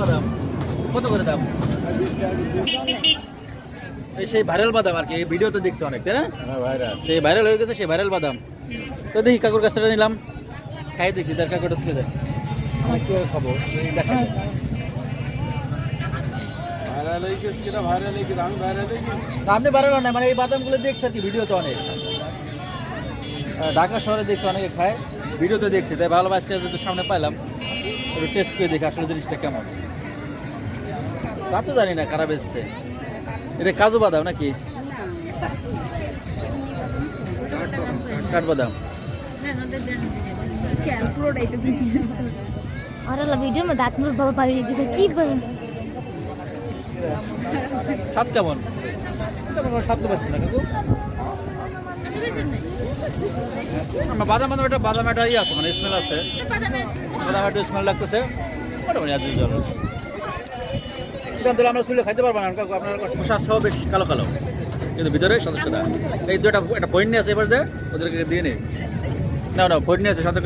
বাদাম কত করে দাম? সেই ভাইরাল বাদাম আর কি অনেক তাই না? সেই ভাইরাল হয়ে গেছে সেই ভাইরাল বাদাম। তো দেখি কাকুর কাছটা নিলাম। খাই দেখি দেখ কাকুটা শিখে দেয় আমার কীভাবে খাব? দেখা আপনি বাড়ালো না মানে এই বাদামগুলো দেখছি ভিডিও কি অনেক। ঢাকা শহরে দেখছি অনেকে খায় ভিডিওতে দেখছি তাই ভালো আজকে যেহেতু সামনে পাইলাম। একটু টেস্ট করে দেখি আসলে জিনিসটা কেমন। তা তো জানি না কারা বেচছে এটা কাজু বাদাম নাকি? কাঠবাদাম। কি কেমন? পাচ্ছি না আমরা বাদাম বাদাম একটা বাদাম একটা ইয়ে আছে মানে স্মেল আছে। বাদাম একটা স্মেল লাগতেছে। মোটামুটি আজ জল এখান আমরা খাইতে পারব না আপনার খোসা সহ বেশ কালো কালো। কিন্তু ভিতরে সদস্যতা এই দুটা একটা বইন নিয়ে আছে এবার ওদেরকে দিয়ে নে। না না নিয়ে আছে সাথে